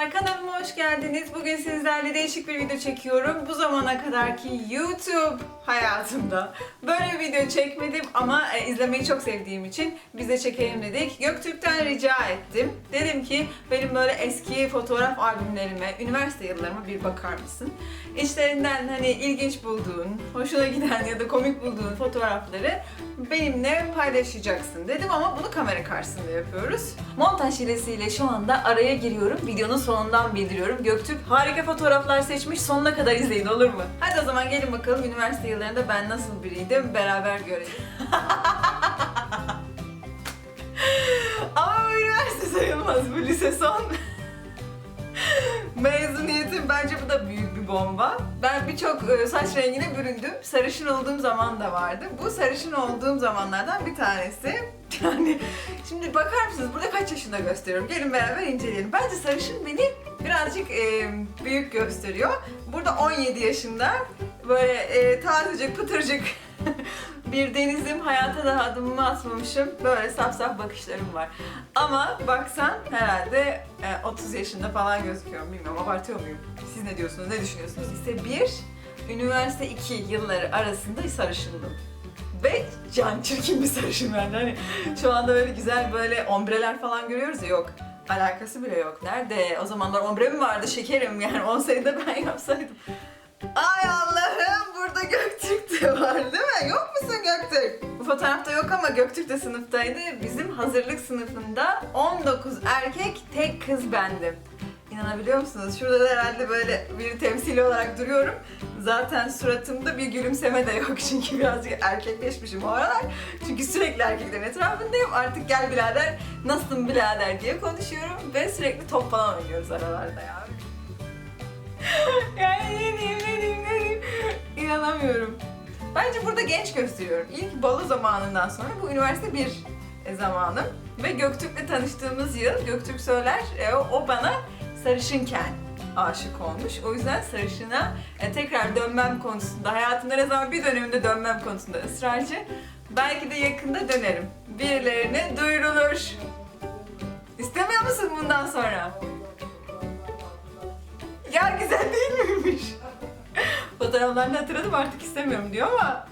Merhabalar kanalıma hoş geldiniz. Bugün sizlerle değişik bir video çekiyorum. Bu zamana kadarki YouTube hayatımda böyle bir video çekmedim ama e, izlemeyi çok sevdiğim için bize çekelim dedik. Göktürk'ten rica ettim. Dedim ki benim böyle eski fotoğraf albümlerime, üniversite yıllarıma bir bakar mısın? İçlerinden hani ilginç bulduğun, hoşuna giden ya da komik bulduğun fotoğrafları benimle paylaşacaksın dedim ama bunu kamera karşısında yapıyoruz. Montaj hilesiyle şu anda araya giriyorum. Videonun sonundan bildiriyorum. Göktürk harika fotoğraflar seçmiş. Sonuna kadar izleyin olur mu? Hadi o zaman gelin bakalım üniversite yıllarında ben nasıl biriydim beraber görelim. ama bu üniversite sayılmaz bu lise son. Mezuniyetim bence bu da büyük bir bomba. Ben birçok e, saç rengine büründüm. Sarışın olduğum zaman da vardı. Bu sarışın olduğum zamanlardan bir tanesi. Yani şimdi bakar mısınız burada kaç yaşında gösteriyorum? Gelin beraber inceleyelim. Bence sarışın beni birazcık e, büyük gösteriyor. Burada 17 yaşında böyle e, tazecik pıtırcık bir denizim. Hayata da adımımı atmamışım. Böyle saf saf bakışlarım var. Ama baksan herhalde e, 30 yaşında falan gözüküyorum. Bilmiyorum abartıyor muyum? Siz ne diyorsunuz, ne düşünüyorsunuz? Lise 1, üniversite 2 yılları arasında sarışındım. Ve can çirkin bir sarışın ben. Hani şu anda böyle güzel böyle ombreler falan görüyoruz ya yok. Alakası bile yok. Nerede? O zamanlar ombre mi vardı şekerim yani 10 senede ben yapsaydım. Ay Allah'ım burada Göktürk de var değil mi? Yok musun Göktürk? Bu fotoğrafta yok ama Göktürk de sınıftaydı. Bizim hazırlık sınıfında 19 erkek tek kız bendim. İnanabiliyor musunuz? Şurada da herhalde böyle bir temsili olarak duruyorum. Zaten suratımda bir gülümseme de yok çünkü birazcık erkekleşmişim o aralar. Çünkü sürekli erkeklerin etrafındayım. Artık gel birader, nasılsın birader diye konuşuyorum ve sürekli top falan oynuyoruz aralarda ya. yani ne diyeyim ne diyeyim inanamıyorum. Bence burada genç gösteriyorum. İlk balo zamanından sonra bu üniversite bir zamanım. Ve Göktürk'le tanıştığımız yıl Göktürk söyler e, o bana sarışınken aşık olmuş. O yüzden sarışına e, tekrar dönmem konusunda, hayatımda ne zaman bir döneminde dönmem konusunda ısrarcı. Belki de yakında dönerim. Birilerine duyurulur. İstemiyor musun bundan sonra? Ya güzel değil miymiş? Fotoğraflarını hatırladım artık istemiyorum diyor ama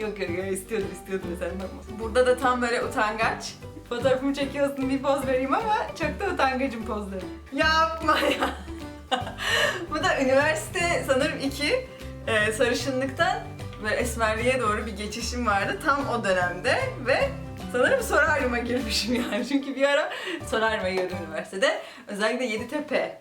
Yok yok yok istiyordur istiyordur sen bakma. Burada da tam böyle utangaç. Fotoğrafımı çekiyorsun bir poz vereyim ama çok da utangacım pozları. Yapma ya. Bu da üniversite sanırım iki e, sarışınlıktan ve esmerliğe doğru bir geçişim vardı tam o dönemde ve sanırım solaryuma girmişim yani çünkü bir ara solaryuma girdim üniversitede özellikle Yeditepe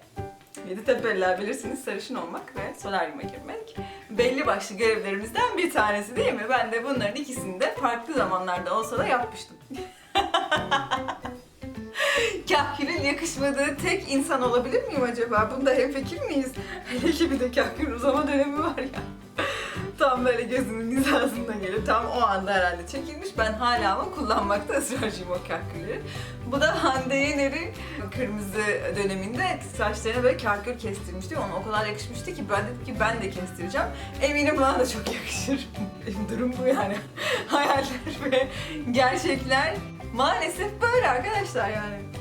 Yeditepe'liler bilirsiniz sarışın olmak ve solaryuma girmek belli başlı görevlerimizden bir tanesi değil mi? Ben de bunların ikisini de farklı zamanlarda olsa da yapmıştım. Kahkülün yakışmadığı tek insan olabilir miyim acaba? Bunda hemfikir miyiz? Hele ki bir de kahkülün uzama dönemi var ya. Tam böyle gözünün hizasında gelip tam o anda herhalde çekilmiş. Ben hala ama kullanmakta ısrarcıyım o kahkülleri. Bu da Hande Yener'in kırmızı döneminde saçlarına böyle kahkül kestirmişti. Ona o kadar yakışmıştı ki ben dedim ki ben de kestireceğim. Eminim bana da çok yakışır. Durum bu yani. Hayaller ve gerçekler maalesef böyle arkadaşlar yani.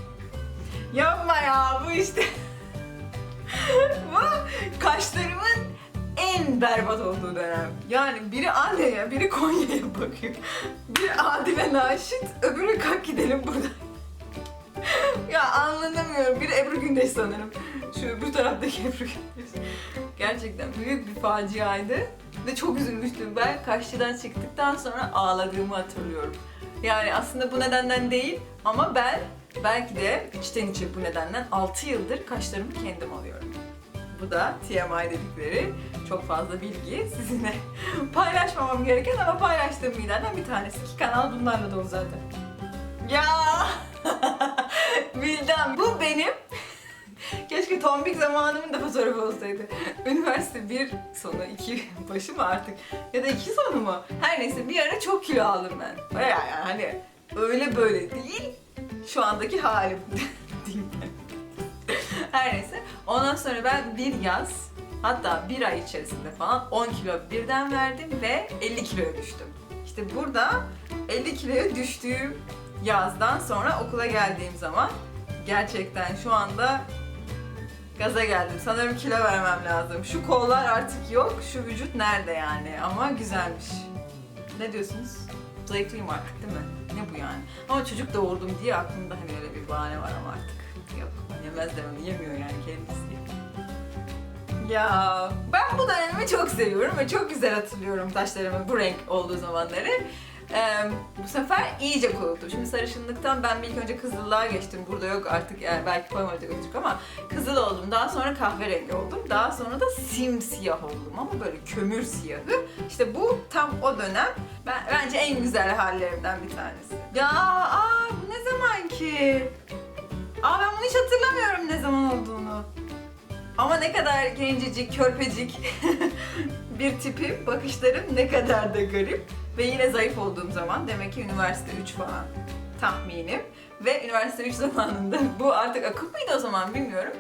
Yapma ya bu işte. bu kaşlarımın en berbat olduğu dönem. Yani biri Anne'ye, biri Konya'ya bakıyor. Biri Adile Naşit, öbürü kalk gidelim buradan. ya anlamıyorum. Biri Ebru Gündeş sanırım. Şu öbür taraftaki Ebru Gündeş. Gerçekten büyük bir faciaydı. Ve çok üzülmüştüm. Ben Kaşçı'dan çıktıktan sonra ağladığımı hatırlıyorum. Yani aslında bu nedenden değil ama ben belki de içten içe bu nedenden 6 yıldır kaşlarımı kendim alıyorum. Bu da TMI dedikleri çok fazla bilgi sizinle paylaşmamam gereken ama paylaştığım bilgilerden bir tanesi ki kanal bunlarla dolu zaten. Ya bildim. Bu benim Keşke tombik zamanımın da fotoğrafı olsaydı. Üniversite bir sonu, iki başı mı artık? Ya da iki sonu mu? Her neyse bir ara çok kilo aldım ben. Baya yani hani öyle böyle değil. Şu andaki halim. Her neyse. Ondan sonra ben bir yaz hatta bir ay içerisinde falan 10 kilo birden verdim ve 50 kiloya düştüm. İşte burada 50 kiloya düştüğüm yazdan sonra okula geldiğim zaman gerçekten şu anda Gaza geldim. Sanırım kilo vermem lazım. Şu kollar artık yok. Şu vücut nerede yani? Ama güzelmiş. Ne diyorsunuz? Zayıflayayım artık değil mi? Ne bu yani? Ama çocuk doğurdum diye aklımda hani öyle bir bahane var ama artık. Yok. Yemez de onu yemiyor yani kendisi. Ya ben bu dönemimi çok seviyorum ve çok güzel hatırlıyorum saçlarımın bu renk olduğu zamanları. Ee, bu sefer iyice kuruttum. Şimdi sarışınlıktan ben ilk önce kızıllığa geçtim. Burada yok artık yani belki koymadı götürdük ama kızıl oldum. Daha sonra kahverengi oldum. Daha sonra da simsiyah oldum ama böyle kömür siyahı. İşte bu tam o dönem ben, bence en güzel hallerimden bir tanesi. Ya aa bu ne zaman ki? Aa ben bunu hiç hatırlamıyorum ne zaman olduğunu. Ama ne kadar gencecik, körpecik bir tipim, bakışlarım ne kadar da garip. Ve yine zayıf olduğum zaman demek ki üniversite 3 falan tahminim. Ve üniversite 3 zamanında bu artık akım mıydı o zaman bilmiyorum.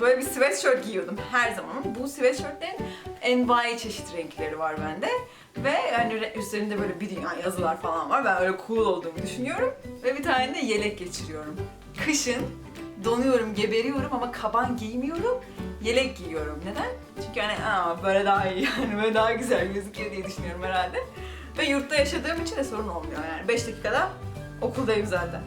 Böyle bir sweatshirt giyiyordum her zaman. Bu sweatshirtlerin envai çeşit renkleri var bende. Ve yani üstlerinde böyle bir dünya yazılar falan var. Ben öyle cool olduğumu düşünüyorum. Ve bir tane de yelek geçiriyorum. Kışın donuyorum, geberiyorum ama kaban giymiyorum. Yelek giyiyorum. Neden? Çünkü hani aa, böyle daha iyi yani böyle daha güzel gözüküyor diye düşünüyorum herhalde. Ve yurtta yaşadığım için de sorun olmuyor yani. 5 dakikada okuldayım zaten.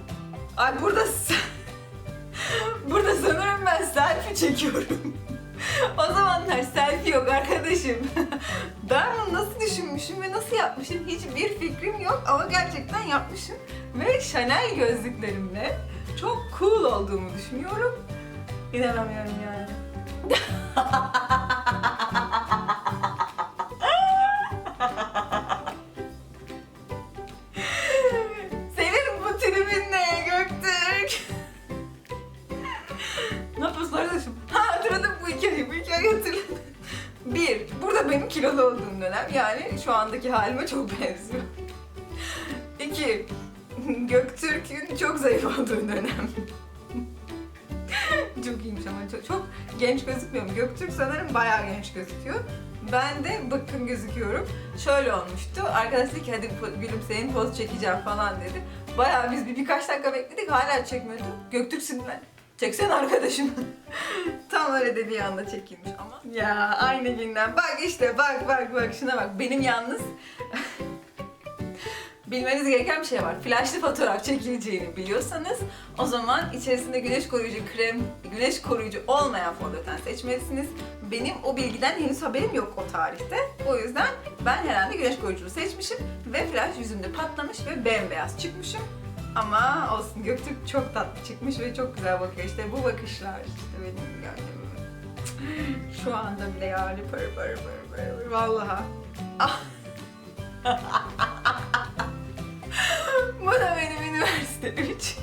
Ay burada burada sanırım ben selfie çekiyorum. o zamanlar selfie yok arkadaşım. ben bunu nasıl düşünmüşüm ve nasıl yapmışım hiçbir fikrim yok ama gerçekten yapmışım. Ve Chanel gözlüklerimle çok cool olduğumu düşünüyorum. İnanamıyorum yani. Andaki halime çok benziyor. İki, Göktürk'ün çok zayıf olduğu dönem. çok iyiymiş ama çok, çok genç gözükmüyor mu? Göktürk sanırım bayağı genç gözüküyor. Ben de bakın gözüküyorum. Şöyle olmuştu. Arkadaş dedi ki hadi po- gülüm senin poz çekeceğim falan dedi. Bayağı biz bir birkaç dakika bekledik hala çekmiyordu. Göktürk sinirlen. Çeksen arkadaşım. Tam öyle de bir anda çekilmiş ama. Ya aynı günden. Bak işte bak bak bak şuna bak. Benim yalnız bilmeniz gereken bir şey var. Flaşlı fotoğraf çekileceğini biliyorsanız o zaman içerisinde güneş koruyucu krem, güneş koruyucu olmayan fondöten seçmelisiniz. Benim o bilgiden henüz haberim yok o tarihte. O yüzden ben herhalde güneş koruyucunu seçmişim ve flash yüzümde patlamış ve bembeyaz çıkmışım. Ama olsun Göktürk çok tatlı çıkmış ve çok güzel bakıyor. İşte bu bakışlar işte benim gönlümü. Şu anda bile yani pır pır pır pır vallahi. Ah. Bu da benim üniversite 3.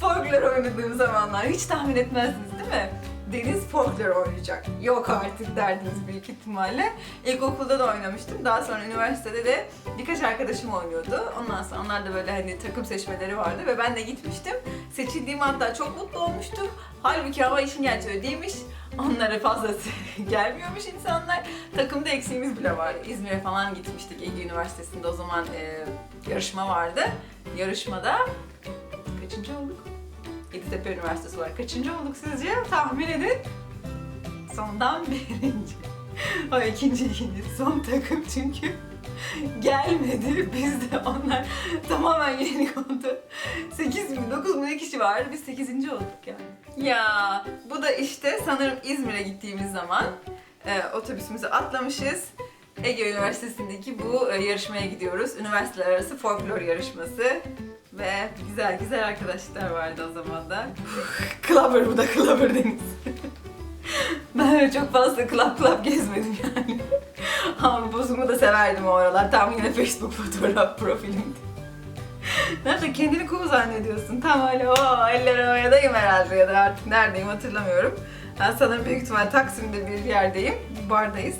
Folklor oynadığım zamanlar hiç tahmin etmezdiniz değil mi? Deniz folklor oynayacak. Yok artık derdiniz büyük ihtimalle. İlkokulda da oynamıştım. Daha sonra üniversitede de birkaç arkadaşım oynuyordu. Ondan sonra onlar da böyle hani takım seçmeleri vardı ve ben de gitmiştim. Seçildiğim hatta çok mutlu olmuştum. Halbuki hava işin gerçeği değilmiş. Onlara fazla gelmiyormuş insanlar. Takımda eksiğimiz bile vardı. İzmir'e falan gitmiştik Ege Üniversitesi'nde o zaman e, yarışma vardı. Yarışmada kaçıncı olduk? Yeditepe Üniversitesi var. Kaçıncı olduk sizce? Tahmin edin. Sondan birinci. O ikinci ikinci. Son takım çünkü gelmedi. Biz de onlar tamamen yeni oldu. 8 bin, 9 bin kişi vardı. Biz 8. olduk yani. Ya bu da işte sanırım İzmir'e gittiğimiz zaman e, otobüsümüzü atlamışız. Ege Üniversitesi'ndeki bu e, yarışmaya gidiyoruz. Üniversiteler arası folklor yarışması. Ve güzel güzel arkadaşlar vardı o zaman da. Clubber bu da Clubber Deniz. ben öyle çok fazla club club gezmedim yani. Ama bozumu da severdim o aralar. Tam yine Facebook fotoğraf profilimdi. Nerede kendini cool zannediyorsun? Tam öyle o eller havayadayım herhalde ya da artık neredeyim hatırlamıyorum. Ben sanırım büyük ihtimal Taksim'de bir yerdeyim. Bir bardayız.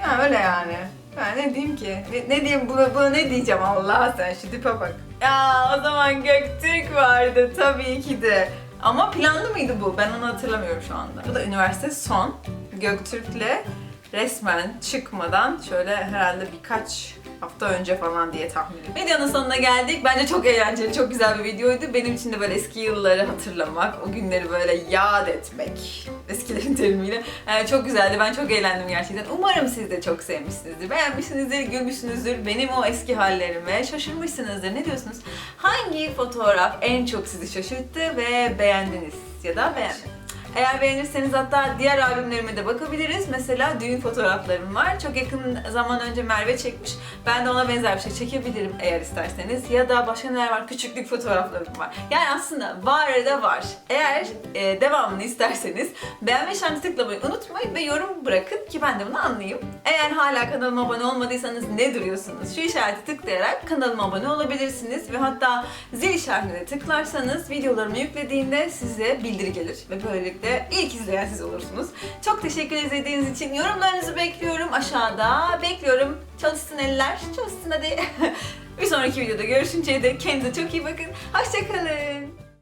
Ya öyle yani. Ben ne diyeyim ki? Ne, ne diyeyim buna, buna ne diyeceğim Allah sen şu tipe bak. Ya o zaman Göktürk vardı tabii ki de. Ama planlı mıydı bu? Ben onu hatırlamıyorum şu anda. Bu da üniversite son. Göktürk'le resmen çıkmadan şöyle herhalde birkaç hafta önce falan diye tahmin ediyorum. Videonun sonuna geldik. Bence çok eğlenceli, çok güzel bir videoydu. Benim için de böyle eski yılları hatırlamak, o günleri böyle yad etmek, eskilerin terimiyle. Yani çok güzeldi. Ben çok eğlendim gerçekten. Umarım siz de çok sevmişsinizdir. Beğenmişsinizdir, gülmüşsünüzdür. Benim o eski hallerime şaşırmışsınızdır. Ne diyorsunuz? Hangi fotoğraf en çok sizi şaşırttı ve beğendiniz ya da beğenmediniz? Eğer beğenirseniz hatta diğer albümlerime de bakabiliriz. Mesela düğün fotoğraflarım var. Çok yakın zaman önce Merve çekmiş. Ben de ona benzer bir şey çekebilirim eğer isterseniz. Ya da başka neler var? Küçüklük fotoğraflarım var. Yani aslında var da var. Eğer e, devamını isterseniz beğenme işaretine tıklamayı unutmayın ve yorum bırakın ki ben de bunu anlayayım. Eğer hala kanalıma abone olmadıysanız ne duruyorsunuz? Şu işareti tıklayarak kanalıma abone olabilirsiniz ve hatta zil işaretine tıklarsanız videolarımı yüklediğimde size bildiri gelir ve böylelikle ilk izleyen siz olursunuz. Çok teşekkür izlediğiniz için yorumlarınızı bekliyorum aşağıda. Bekliyorum. Çalışsın eller, çalışsın hadi. Bir sonraki videoda görüşünceye dek kendinize çok iyi bakın. Hoşçakalın.